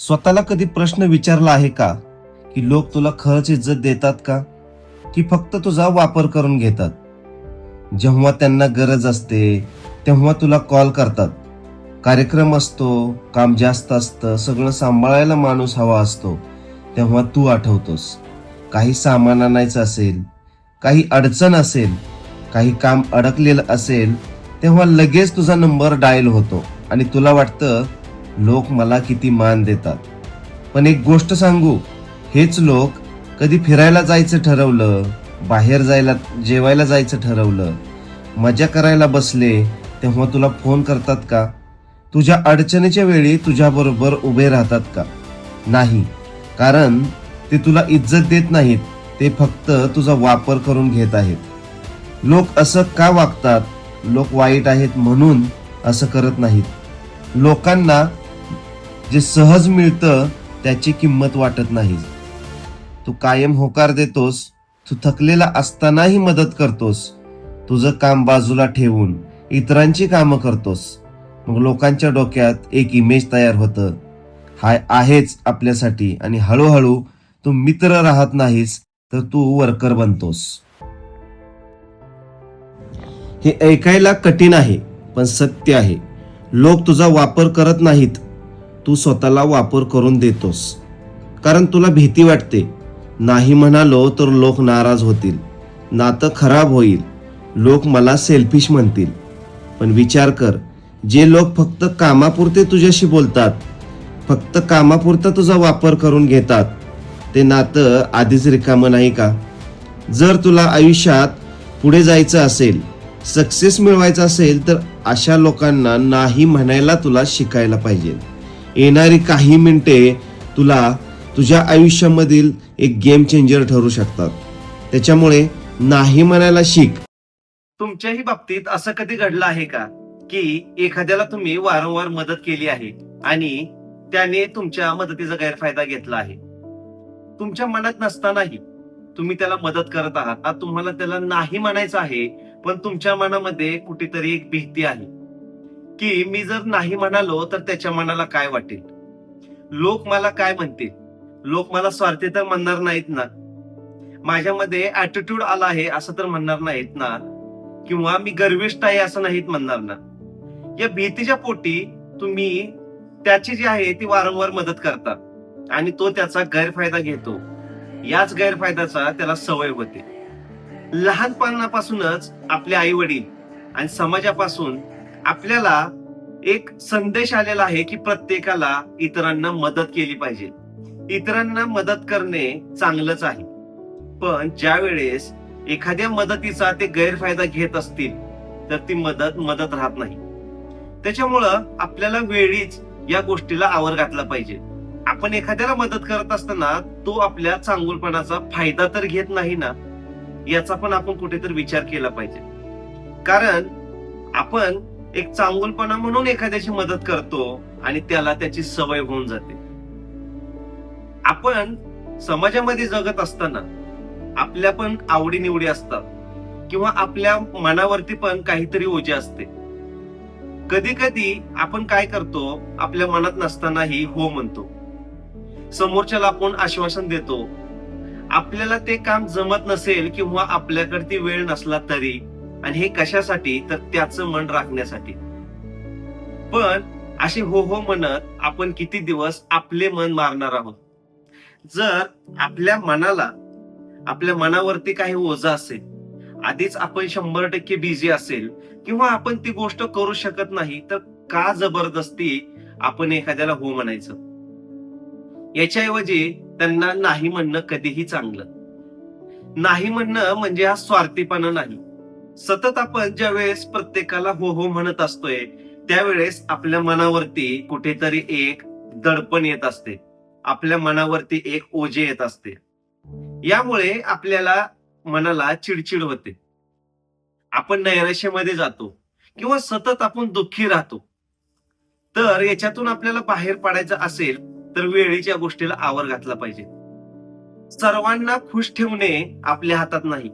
स्वतःला कधी प्रश्न विचारला आहे का? की लोक तुला खरंच इज्जत देतात का? की फक्त तुझा वापर करून घेतात? जेव्हा त्यांना गरज असते तेव्हा तुला कॉल करतात. कार्यक्रम असतो काम जास्त असतं सगळं सांभाळायला माणूस हवा असतो तेव्हा तू आठवतोस. काही सामान आणायचं असेल काही अडचण असेल काही काम अडकलेलं असेल तेव्हा लगेच तुझा नंबर डायल होतो आणि तुला वाटतं लोक मला किती मान देतात. पण एक गोष्ट सांगू हेच लोक कधी फिरायला जायचं ठरवलं बाहेर जायला जेवायला जायचं ठरवलं मजा करायला बसले तेव्हा तुला फोन करतात का? तुझ्या अडचणीच्या वेळी तुझ्याबरोबर उभे राहतात का? नाही कारण ते तुला इज्जत देत नाहीत ते फक्त तुझा वापर करून घेत आहेत. लोक असं का वागतात? लोक वाईट आहेत म्हणून असं करत नाहीत. लोकांना जे सहज मिळतं त्याची किंमत वाटत नाही. तू कायम होकार देतोस तू थकलेला असतानाही मदत करतोस. तुझं काम बाजूला ठेवून इतरांची कामं करतोस. मग लोकांच्या डोक्यात एक इमेज तयार होतं. हाय आहेच आपल्यासाठी आणि हळूहळू तू मित्र राहत नाहीस तर तू वर्कर बनतोस. हे ऐकायला कठीण आहे पण सत्य आहे. लोक तुझा वापर करत नाहीत. तू स्वतःला वापर करून देतोस. कारण तुला भीती वाटते. नाही म्हणालो तर लोक नाराज होतील. नातं खराब होईल. लोक मला सेल्फिश म्हणतील. पण विचार कर जे लोक फक्त कामापुरते तुझ्याशी बोलतात फक्त कामापुरता तुझा वापर करून घेतात ते नातं आधीच रिकामं नाही का? जर तुला आयुष्यात पुढे जायचं असेल सक्सेस मिळवायचा असेल तर अशा लोकांना नाही म्हणायला तुला शिकायला पाहिजे. येणारी काही मिनिटे तुला तुझ्या आयुष्यामधील एक गेम चेंजर ठरू शकतात. त्याच्यामुळे नाही म्हणायला शिक. तुमच्याही बाबतीत असं कधी घडलं आहे का? की एखाद्याला तुम्ही वारंवार मदत केली आहे आणि त्याने तुमच्या मदतीचा गैरफायदा घेतला आहे. तुमच्या मनात नसतानाही तुम्ही त्याला मदत करत आहात. आता तुम्हाला त्याला नाही म्हणायचं आहे पण तुमच्या मनामध्ये कुठेतरी एक भीती आहे. की मी जर नाही म्हणालो तर त्याच्या मनाला काय वाटेल? लोक मला काय म्हणतील? लोक मला स्वार्थी तर म्हणणार नाहीत ना? माझ्यामध्ये ऍटिट्यूड आला आहे असं तर म्हणणार नाहीत ना? किंवा मी गर्विष्ठ आहे असं नाहीत म्हणणार ना? या भीतीच्या पोटी तुम्ही त्याची जी आहे ती वारंवार मदत करता आणि तो त्याचा गैरफायदा घेतो. याच गैरफायद्याचा त्याला सवय होते. लहानपणापासूनच आपले आई वडील आणि समाजापासून आपल्याला एक संदेश आलेला आहे की प्रत्येकाला इतरांना मदत केली पाहिजे. इतरांना मदत करणे चांगलंच आहे. पण ज्या वेळेस एखाद्या मदतीचा ते गैरफायदा घेत असतील तर ती मदत मदत राहत नाही. त्याच्यामुळं आपल्याला वेळीच या गोष्टीला आवर घातला पाहिजे. आपण एखाद्याला मदत करत असताना तो आपल्या चांगुलपणाचा फायदा तर घेत नाही ना याचा पण आपण कुठेतरी विचार केला पाहिजे. कारण आपण एक चांगुलपणा म्हणून एखाद्याची मदत करतो आणि त्याला त्याची सवय होऊन जाते. आपण समाजामध्ये जगत असताना आपल्या पण आवडीनिवडी असतात किंवा आपल्या मनावरती पण काहीतरी ओझे असते. कधी कधी आपण काय करतो आपल्या मनात नसतानाही हो म्हणतो. समोरच्याला आपण आश्वासन देतो. आपल्याला ते काम जमत नसेल किंवा आपल्याकडे ती वेळ नसला तरी आणि हे कशासाठी? तर त्याचं मन राखण्यासाठी. पण असे हो हो म्हणत आपण किती दिवस आपले मन मारणार आहोत? जर आपल्या मनाला आपल्या मनावरती काही ओझा असेल आधीच आपण शंभर टक्के बिझी असेल किंवा आपण ती गोष्ट करू शकत नाही तर का जबरदस्ती आपण एखाद्याला हो म्हणायचं? याच्याऐवजी त्यांना नाही म्हणणं कधीही चांगलं. नाही म्हणणं म्हणजे हा स्वार्थीपणा नाही. सतत आपण ज्या वेळेस प्रत्येकाला हो हो म्हणत असतोय त्यावेळेस आपल्या मनावरती कुठेतरी एक दडपण येत असते. आपल्या मनावरती एक ओझे येत असते. यामुळे आपल्याला मनाला चिडचिड होते. आपण नैराश्यामध्ये जातो किंवा सतत आपण दुःखी राहतो. तर याच्यातून आपल्याला बाहेर पडायचं असेल तर वेळेच्या गोष्टीला आवर घातला पाहिजे. सर्वांना खुश ठेवणे आपल्या हातात नाही.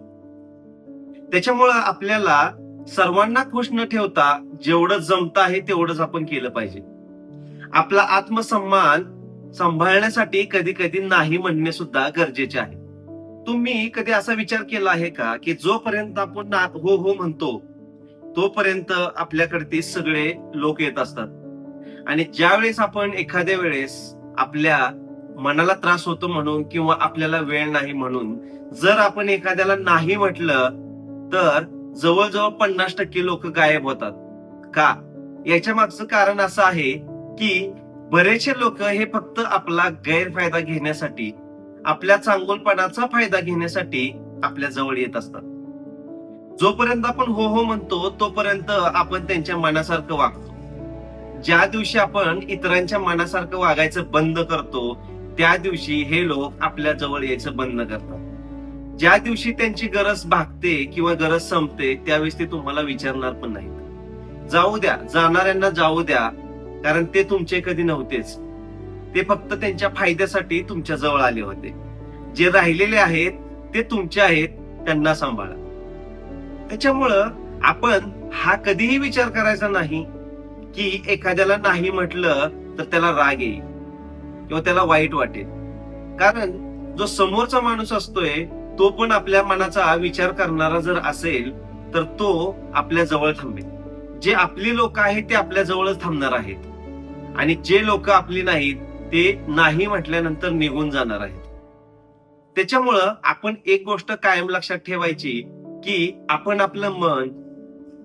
त्याच्यामुळं आपल्याला सर्वांना खुश न ठेवता जेवढं जमत आहे तेवढंच आपण केलं पाहिजे. आपला आत्मसन्मान सांभाळण्यासाठी कधी कधी नाही म्हणणे सुद्धा गरजेचे आहे. तुम्ही कधी असा विचार केला आहे का की जोपर्यंत आपण हो हो म्हणतो तोपर्यंत आपल्याकडे ते सगळे लोक येत असतात. आणि ज्यावेळेस आपण एखाद्या वेळेस आपल्या मनाला त्रास होतो म्हणून किंवा आपल्याला वेळ नाही म्हणून जर आपण एखाद्याला नाही म्हटलं तर जवळजवळ पन्नास टक्के लोक गायब होतात. का? याच्या मागचं कारण असं आहे की बरेचसे लोक हे फक्त आपला गैरफायदा घेण्यासाठी आपल्या चांगुलपणाचा फायदा घेण्यासाठी आपल्या जवळ येत असतात. जोपर्यंत आपण हो हो म्हणतो तोपर्यंत आपण त्यांच्या मनासारखं वागतो. ज्या दिवशी आपण इतरांच्या मनासारखं वागायचं बंद करतो त्या दिवशी हे लोक आपल्या जवळ यायचं बंद करतात. ज्या दिवशी त्यांची गरज भागते किंवा गरज संपते त्यावेळेस ते तुम्हाला विचारणार पण नाहीत. जाऊ द्या जाणाऱ्यांना जाऊ द्या कारण ते तुमचे कधी नव्हतेच. ते फक्त त्यांच्या फायद्यासाठी तुमच्या जवळ आले होते. जे राहिलेले आहेत ते तुमचे आहेत त्यांना सांभाळा. त्याच्यामुळं आपण हा कधीही विचार करायचा नाही की एखाद्याला नाही म्हटलं तर त्याला राग येईल किंवा त्याला वाईट वाटेल. कारण जो समोरचा माणूस असतोय तो पण आपल्या मनाचा विचार करणारा जर असेल तर तो आपल्या जवळ थांबेल. जे आपली लोक आहेत ते आपल्या जवळच थांबणार आहेत. आणि जे लोक आपली नाहीत ते नाही म्हटल्यानंतर निघून जाणार आहेत. त्याच्यामुळं आपण एक गोष्ट कायम लक्षात ठेवायची की आपण आपलं मन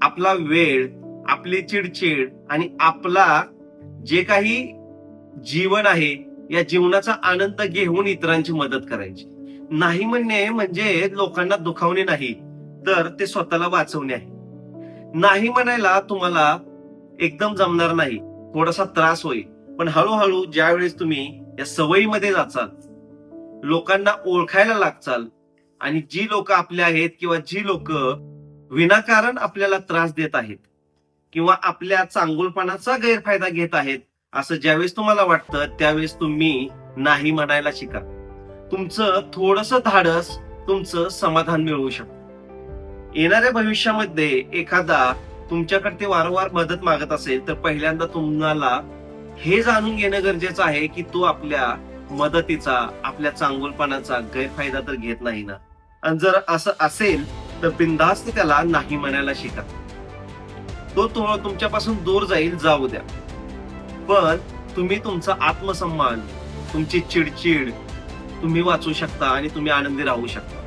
आपला वेळ आपली चिडचिड आणि आपला जे काही जीवन आहे या जीवनाचा आनंद घेऊन इतरांची मदत करायची. नाही म्हणणे म्हणजे लोकांना दुखावणे नाही तर ते स्वतःला वाचवणे आहे. नाही म्हणायला तुम्हाला एकदम जमणार नाही थोडासा त्रास होईल. पण हळूहळू ज्यावेळेस तुम्ही या सवयीमध्ये जाचाल लोकांना ओळखायला लागचाल आणि जी लोक आपले आहेत किंवा जी लोक विनाकारण आपल्याला त्रास देत आहेत किंवा आपल्या चांगुलपणाचा गैरफायदा घेत आहेत असं ज्यावेळेस तुम्हाला वाटतं त्यावेळेस तुम्ही नाही म्हणायला शिका. तुमचं थोडस धाडस तुमचं समाधान मिळवू शकतं. येणाऱ्या भविष्यामध्ये एखादा तुमच्याकडे ते वारंवार मदत मागत असेल तर पहिल्यांदा तुम्हाला हे जाणून घेणं गरजेचं आहे की तो आपल्या मदतीचा आपल्या चांगुलपणाचा गैरफायदा तर घेत नाही ना. आणि जर असं असेल तर बिंदास्त त्याला नाही म्हणायला शिका. तो तो तुमच्यापासून दूर जाईल जाऊ द्या. पण तुम्ही तुमचा आत्मसन्मान तुमची चिडचिड तुम्ही वाचू शकता आणि तुम्ही आनंदी राहू शकता.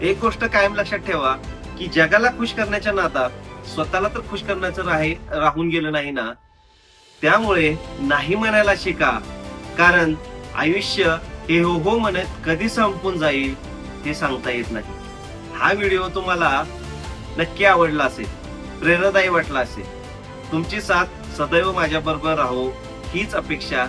एक गोष्ट कायम लक्षात ठेवा की जगाला खुश करण्याच्या नादात स्वतःला तर खुश करण्याचं राही राहून गेलं नाही ना? त्यामुळे नाही म्हणायला शिका कारण आयुष्य हे हो हो म्हणत कधी संपून जाईल हे सांगता येत नाही. हा व्हिडिओ तुम्हाला नक्की आवडला असेल प्रेरणादायी वाटला असेल. तुमची साथ सदैव माझ्याबरोबर राहो हीच अपेक्षा